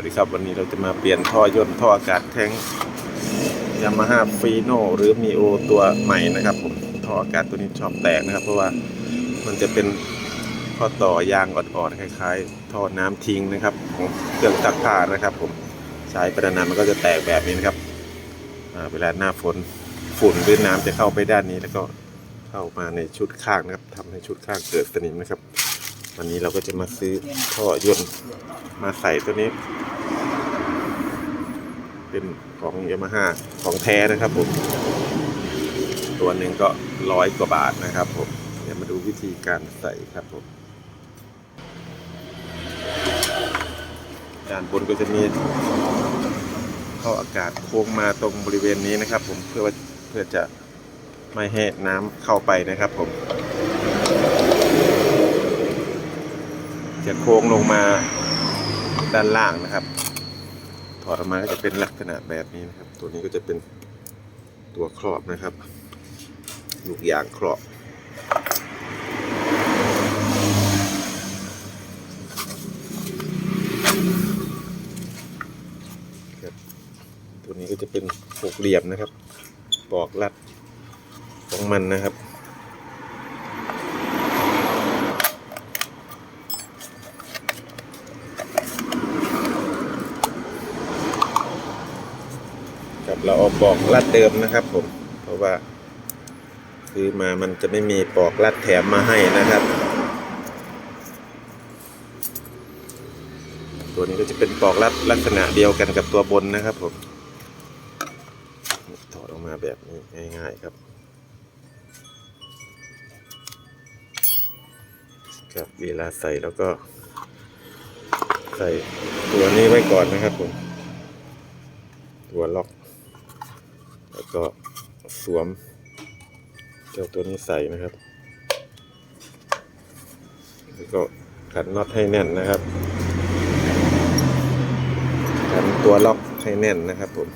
วัสดีครับวันนี้เราจะมาเปลี่ยนท่อย่นท่ออากาศแท้งยามาฮ่าฟีโนหรือมีโอตัวใหม่นะครับผมท่ออากาศตัวนี้ชอบแตกนะครับ เพราะว่ามันจะเป็นข้อต่อยางอ่อนๆคล้าย ๆ ท่อน้ำทิ้งนะครับของเครื่องซักผ้านะครับ ผมใช้ไปนานมันก็จะแตกแบบนี้นะครับเวลาหน้าฝนฝุ่นหรือน้ำจะเข้าไปด้านนี้ แล้วก็เข้ามาในชุดข้างนะครับทำให้ชุดข้างเกิดสนิมนะครับ วันนี้เราก็จะมาซื้อท่อยนต์มาใส่ตัวนี้ เป็นของยามาฮ่าของแท้นะครับผม ตัวหนึ่งก็ร้อยกว่าบาทนะครับ ผมเดี๋ยวมาดูวิธีการใส่ครับผมด้านบนก็จะมีท่ออากาศโค้งมาตรงบริเวณนี้นะครับ ผมเพื่อว่าเพื่อจะไม่ให้น้ำเข้าไปนะครับ ผม จะโค้งลงมาด้านล่างนะครับ ถอดออกมาก็จะเป็นลักษณะแบบนี้นะครับ ตัวนี้ก็จะเป็นตัวครอบนะครับ ลูกยางครอบตัวนี้ก็จะเป็นหกเหลี่ยมนะครับปอกลัดของมันนะครับ เราเอาปอกลัดเดิมนะครับผม เพราะว่าซื้อมามันจะไม่มีปอกลัดแถมมาให้นะครับ ตัวนี้ก็จะเป็นปอกลัดลักษณะเดียวกันกับตัวบนนะครับผมถอดออกมาแบบนี้ง่าย ๆครับครับเวลาใส่แล้วก็ ใส่ตัวนี้ไว้ก่อนนะครับผม ตัวล็อก แล้วก็สวม เจ้าตัวนี้ใส่นะครับ แล้วก็ขันน็อตให้แน่นนะครับ ขันตัวล็อกให้แน่นนะครับผม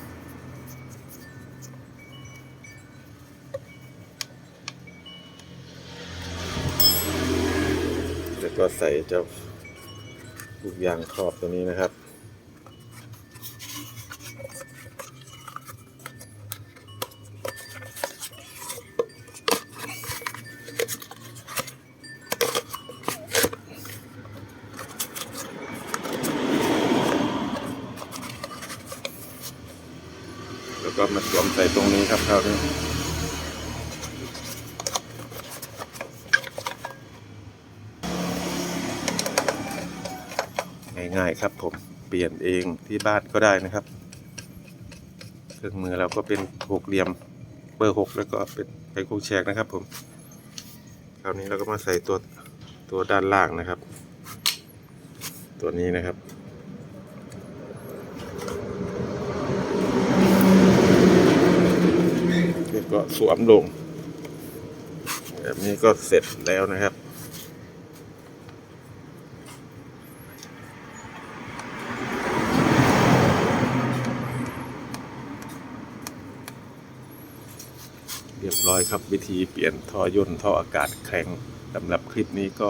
แล้วก็ใส่เจ้าลูกยางครอบตัวนี้นะครับ แล้วก็มาสวมใส่ตรงนี้ครับคราวนี้ง่ายๆครับผมเปลี่ยนเองที่บ้านก็ได้นะครับเครื่องมือเราก็เป็นหกเหลี่ยมเบอร์หกแล้วก็เป็นไขควงแฉกนะครับ ผมคราวนี้เราก็มาใส่ตัวตัวด้านล่างนะครับ ตัวนี้นะครับ แล้ว ก็สวมลง แบบนี้ก็เสร็จแล้วนะครับ เรียบร้อยครับวิธีเปลี่ยนท่อย่นท่ออากาศแข็งสำหรับคลิปนี้ก็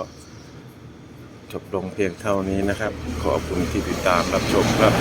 จบลงเพียงเท่านี้นะครับ ขอบคุณที่ติดตามรับชมครับ